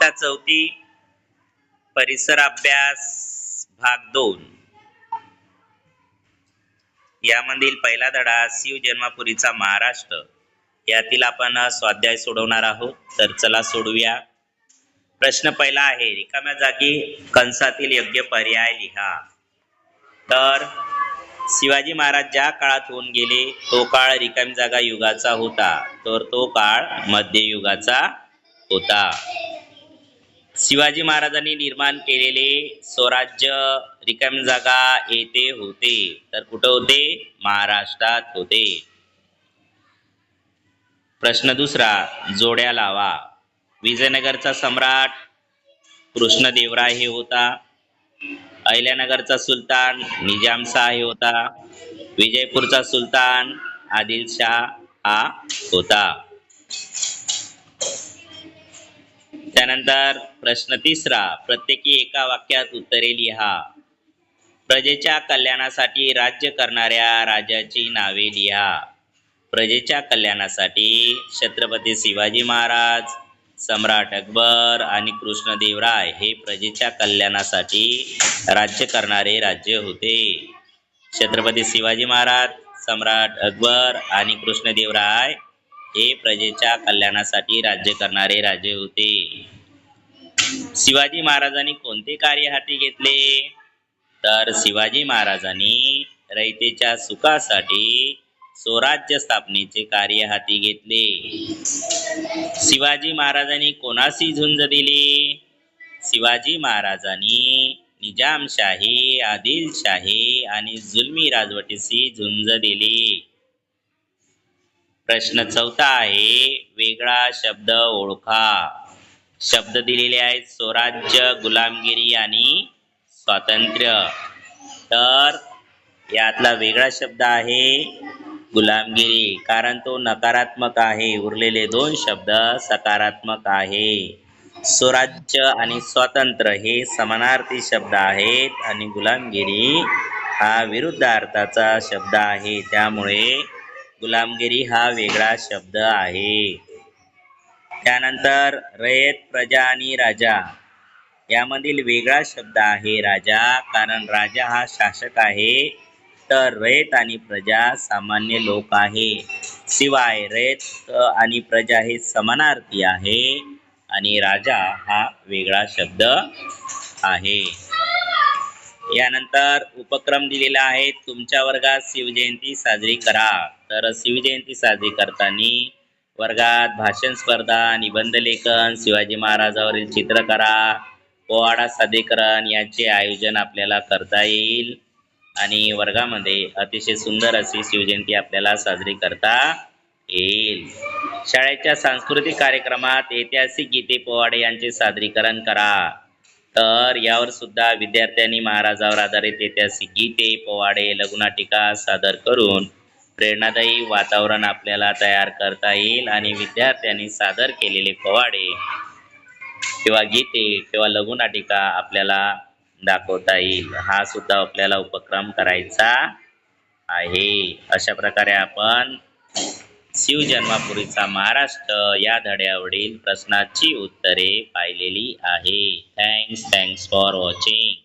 इयत्ता चौथी परिसर अभ्यास भाग दोन. यामधील पहिला धडा शिव जन्मापुरीचा महाराष्ट्र. यातील आपण स्वाध्याय सोडवणार आहोत. तर चला सोडूया. प्रश्न पहिला आहे रिकाम्या जागी कंसातील योग्य पर्याय लिहा. तर शिवाजी महाराज ज्या काळात होऊन गेले तो काळ रिकामी जागा युगाचा होता. तर तो काळ मध्ययुगाचा होता. शिवाजी महाराजांनी निर्माण केलेले स्वराज्य रिकामी जागा येथे होते. तर कुठं होते? महाराष्ट्रात होते. प्रश्न दुसरा जोड्या लावा. विजयनगरचा सम्राट कृष्णदेवराय हे होता. अहिल्यानगरचा सुलतान निजामशाह हे होता. विजयपूरचा सुलतान आदिलशाह हा होता. त्यानंतर प्रश्न तिसरा प्रत्येकी एका वाक्यात उत्तरे लिहा. प्रजेच्या कल्याणासाठी राज्य करणाऱ्या राजाची नावे लिहा. प्रजेच्या कल्याणासाठी छत्रपती शिवाजी महाराज सम्राट अकबर आणि कृष्णदेवराय हे प्रजेच्या कल्याणासाठी राज्य करणारे राज्य होते. छत्रपती शिवाजी महाराज सम्राट अकबर आणि कृष्णदेवराय हे प्रजेच्या कल्याणासाठी राज्य करणारे राजे होते. शिवाजी महाराजांनी कोणते कार्य हाती घेतले? तर शिवाजी महाराजांनी रयतेच्या सुखासाठी स्वराज्य स्थापनेचे कार्य हाती घेतले. शिवाजी महाराजांनी कोणाशी झुंज दिली? शिवाजी महाराजांनी निजामशाही आदिलशाही आणि जुलमी राजवटीशी झुंज दिली. प्रश्न चौथा आहे वेगळा शब्द ओळखा. शब्द दिलेले आहेत स्वराज्य गुलामगिरी आणि स्वातंत्र्य. तर यातला वेगळा शब्द आहे गुलामगिरी कारण तो नकारात्मक आहे. उरलेले दोन शब्द सकारात्मक आहे. स्वराज्य आणि स्वातंत्र्य हे समानार्थी शब्द आहेत आणि गुलामगिरी हा विरुद्ध अर्थाचा शब्द आहे. त्यामुळे गुलामगिरी हा वेगळा शब्द आहे. त्यानंतर रयत प्रजा आणि राजा. यामधील वेगळा शब्द आहे राजा कारण राजा हा शासक आहे. तर रयत आणि प्रजा सामान्य लोक आहे. शिवाय रयत आणि प्रजा हे समानार्थी आहे आणि राजा हा वेगळा शब्द आहे. यानंतर उपक्रम दिलेला आहे तुमच्या वर्गात शिवजयंती साजरी करा. तर शिवजयंती साजरी करताना वर्गात भाषण स्पर्धा निबंध लेखन शिवाजी महाराजावरील चित्रकला पोवाडा सादरीकरण याचे आयोजन आपल्याला करता येईल. आणि वर्गामध्ये अतिशय सुंदर अशी शिवजयंती आपल्याला साजरी करता येईल. शाळेच्या सांस्कृतिक कार्यक्रमात ऐतिहासिक गीते पोवाडे यांचे सादरीकरण करा. तर यावर सुद्धा विद्यार्थ्यांनी महाराजावर आधारित ऐतिहासिक गीते पोवाडे लघुनाटिका सादर करून प्रेरणादायी वातावरण आपल्याला तयार करता येईल आणि विद्यार्थ्यांनी सादर केलेले पोवाडे किंवा गीते किंवा लघुनाटिका आपल्याला दाखवता येईल. हा सुद्धा आपल्याला उपक्रम करायचा आहे. अशा प्रकारे आपण शिवजन्मापुरीचा महाराष्ट्र या धड्यावरील प्रश्नाची उत्तरे पाहिलेली आहे. Thanks thanks for watching